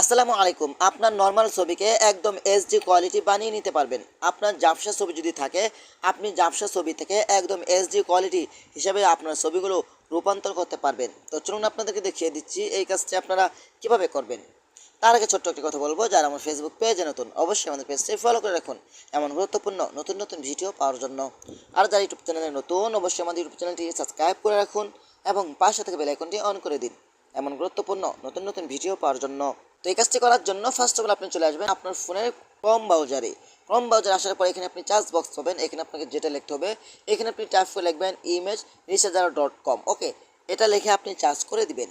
আসসালামু আলাইকুম। আপনার নর্মাল ছবিকে একদম এইচডি কোয়ালিটি বানিয়ে নিতে পারবেন। আপনার জাপসা ছবি যদি থাকে, আপনি জাপসা ছবি থেকে একদম এইচডি কোয়ালিটি হিসাবে আপনার ছবিগুলো রূপান্তর করতে পারবেন। তো চলুন আপনাদেরকে দেখিয়ে দিচ্ছি এই কাজটি আপনারা কীভাবে করবেন। তার আগে ছোট্ট একটি কথা বলব, যারা আমার ফেসবুক পেজে নতুন, অবশ্যই আমাদের পেজটি ফলো করে রাখুন। এমন গুরুত্বপূর্ণ নতুন নতুন ভিডিও পাওয়ার জন্য। আর যারা ইউটিউব চ্যানেলে নতুন, অবশ্যই আমাদের ইউটিউব চ্যানেলটি সাবস্ক্রাইব করে রাখুন এবং পাশে থেকে বেল আইকনটি অন করে দিন। এমন গুরুত্বপূর্ণ নতুন নতুন ভিডিও পাওয়ার জন্য। তো এই কাজটি করার জন্য ফার্স্ট অফ অল আপনি চলে আসবেন আপনার ফোনের ক্রম ব্রাউজারে ক্রম ব্রাউজার আসার পর এখানে আপনি চার্জ বক্স পাবেন, এখানে আপনাকে যেটা লিখতে হবে, এখানে আপনি টাইপ করে লিখবেন ইমেজ রিসার্জার ডট কম ওকে এটা লিখে আপনি চার্জ করে দিবেন।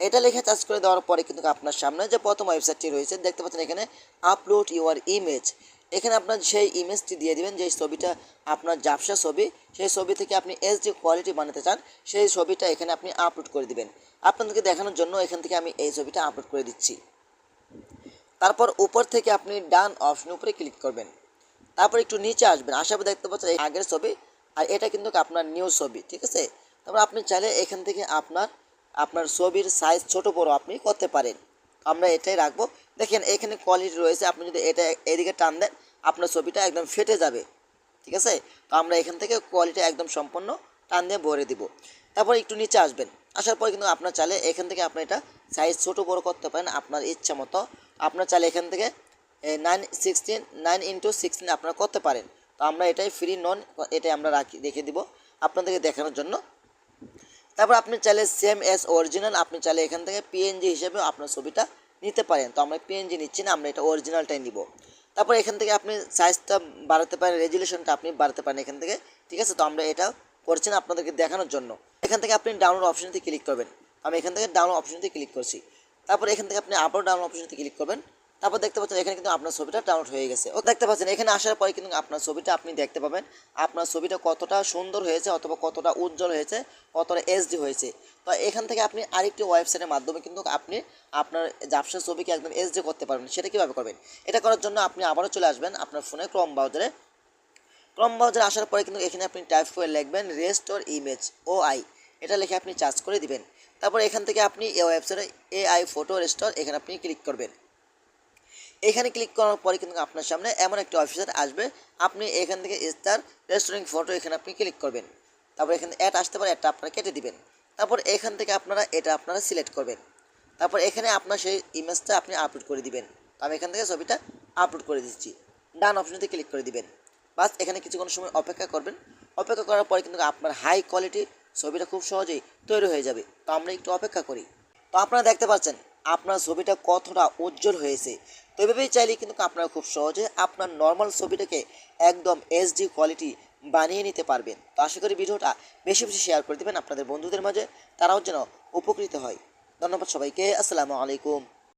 এটা লিখে চার্জ করে দেওয়ার পরে কিন্তু আপনার সামনে যে প্রথম ওয়েবসাইটটি রয়েছে, দেখতে পাচ্ছেন এখানে আপলোড ইউর ইমেজ এখানে আপনার সেই ইমেজটি দিয়ে দিবেন যে ছবিটা আপনার জাপসা ছবি, সেই ছবি থেকে আপনি এইচডি কোয়ালিটি বানাতে চান, সেই ছবিটা এখানে আপনি আপলোড করে দিবেন। আপনাদেরকে দেখানোর জন্য এখান থেকে আমি এই ছবিটা আপলোড করে দিচ্ছি। তারপর উপর থেকে আপনি ডান অপশন উপরে ক্লিক করবেন। তারপর একটু নিচে আসবেন। আসার পর দেখতে পাচ্ছেন আগের ছবি আর এটা কিন্তু আপনার নিউ ছবি, ঠিক আছে? তারপর আপনি চাইলে এখান থেকে আপনার আপনার ছবির সাইজ ছোট বড় আপনি করতে পারেন। আমরা এটাই রাখব। দেখেন, এখানে কোয়ালিটি রয়েছে। আপনি যদি এটা এদিকে টান দেন, আপনার ছবিটা একদম ফেটে যাবে। ঠিক আছে? তো আমরা এখান থেকে কোয়ালিটি একদম সম্পূর্ণ টান দিয়ে ভরে দিব। তারপর একটু নিচে আসবেন। আসার পর কিন্তু আপনার চাইলে এখান থেকে আপনি এটা সাইজ ছোট বড় করতে পারেন। আপনার ইচ্ছা মতো আপনার চাইলে এখান থেকে nine sixteen nine into sixteen আপনারা করতে পারেন। তো আমরা এটাই ফ্রি নন এটাই আমরা রাখি, রেখে দিব আপনাদেরকে দেখানোর জন্য। তারপর আপনি চাইলে সেম এস অরিজিনাল আপনি চাইলে এখান থেকে পিএনজি হিসেবে আপনার ছবিটা নিতে পারেন। তো আমরা পিএনজি নিচ্ছি না, আমরা এটা অরিজিনালটাই নিব। তারপর এখান থেকে আপনি সাইজটা বাড়াতে পারেন রেজুলেশনটা আপনি বাড়াতে পারেন এখান থেকে, ঠিক আছে? তো আমরা এটা করছি না আপনাদেরকে দেখানোর জন্য। এখান থেকে আপনি ডাউনলোড অপশনটি ক্লিক করবেন। আমি এখান থেকে ডাউনলোড অপশনটি ক্লিক করছি। তারপর এখান থেকে আপনি আপলোড ডাউনলোড অপশনটি ক্লিক করবেন। তারপর দেখতে পাচ্ছেন এখানে কিন্তু আপনার ছবিটা ডাউনলোড হয়ে গেছে। ও দেখতে পাচ্ছেন, এখানে আসার পরে কিন্তু আপনার ছবিটা আপনি দেখতে পাবেন। আপনার ছবিটা কতটা সুন্দর হয়েছে অথবা কতটা উজ্জ্বল হয়েছে, কতটা এইচডি হয়েছে। তো এখান থেকে আপনি আরেকটি ওয়েবসাইটের মাধ্যমে কিন্তু আপনি আপনার জাপসার ছবিকে একদম এইচডি করতে পারবেন। সেটা কীভাবে করবেন? এটা করার জন্য আপনি আবারও চলে আসবেন আপনার ফোনে ক্রম ব্রাউজারে ক্রম ব্রাউজারে আসার পরে কিন্তু এখানে আপনি টাইপ করে লিখবেন রেস্টোর ইমেজ ও আই এটা লিখে আপনি চার্জ করে দিবেন। তারপর এখান থেকে আপনি এই ওয়েবসাইটে এ আই ফটো রেস্টোর এখানে আপনি ক্লিক করবেন। এখানে ক্লিক করার পরে কিন্তু আপনার সামনে এমন একটি অফিসার আসবে, আপনি এখান থেকে স্টার রেস্টুরেন্ট ফটো এখানে আপনি ক্লিক করবেন। তারপর এখানে অ্যাড আসতে পারে অ্যাডটা আপনারা কেটে দিবেন। তারপর এখান থেকে আপনারা এটা আপনারা সিলেক্ট করবেন। তারপর এখানে আপনার সেই ইমেজটা আপনি আপলোড করে দিবেন। আমি এখান থেকে ছবিটা আপলোড করে দিচ্ছি। ডান অপশনতে ক্লিক করে দিবেন। বাস এখানে কিছুক্ষণ সময় অপেক্ষা করবেন। অপেক্ষা করার পরে কিন্তু আপনার হাই কোয়ালিটি ছবিটা খুব সহজেই তৈরি হয়ে যাবে। তো আমরা একটু অপেক্ষা করি। তো আপনারা দেখতে পাচ্ছেন, আপনার ছবিটা কতটা উজ্জ্বল হয়েছে। তো এভাবেই চাইলে কিন্তু আপনারা খুব সহজে আপনার নর্মাল ছবিটাকে একদম এইচডি কোয়ালিটি বানিয়ে নিতে পারবেন। তো আশা করি ভিডিওটা বেশি বেশি শেয়ার করে দেবেন আপনাদের বন্ধুদের মাঝে। তারাও যেন উপকৃত হয়। ধন্যবাদ সবাইকে। আসসালামু আলাইকুম।